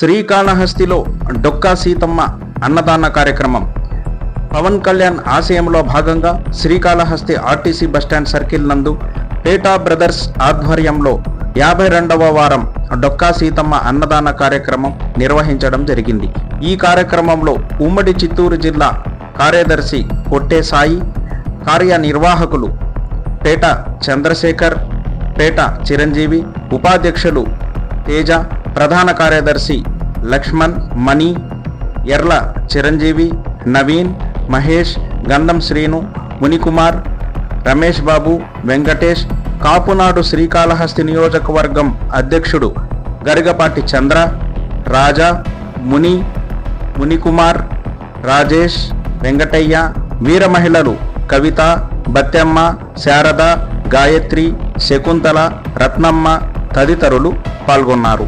శ్రీకాళహస్తిలో డొక్కా సీతమ్మ అన్నదాన కార్యక్రమం. పవన్ కళ్యాణ్ ఆశయంలో భాగంగా Srikalahasti RTC bus stand circle నందు పేటా బ్రదర్స్ ఆధ్వర్యంలో యాభై రెండవ వారం డొక్కా సీతమ్మ అన్నదాన కార్యక్రమం నిర్వహించడం జరిగింది. ఈ కార్యక్రమంలో ఉమ్మడి చిత్తూరు జిల్లా కార్యదర్శి కొట్టే సాయి కార్యనిర్వాహకులు పేట చంద్రశేఖర్ పేట చిరంజీవి ఉపాధ్యక్షులు తేజ ప్రధాన కార్యదర్శి లక్ష్మణ్ మణి ఎర్ల చిరంజీవి నవీన్ మహేష్ గంధం శ్రీను మునికుమార్ రమేష్ బాబు వెంకటేష్ కాపునాడు శ్రీకాళహస్తి నియోజకవర్గం అధ్యక్షుడు గరిగపాటి చంద్ర రాజా ముని మునికుమార్ రాజేష్ వెంకటయ్య వీర మహిళలు కవిత బత్తెమ్మ శారద గాయత్రి శకుంతల రత్నమ్మ తదితరులు పాల్గొన్నారు.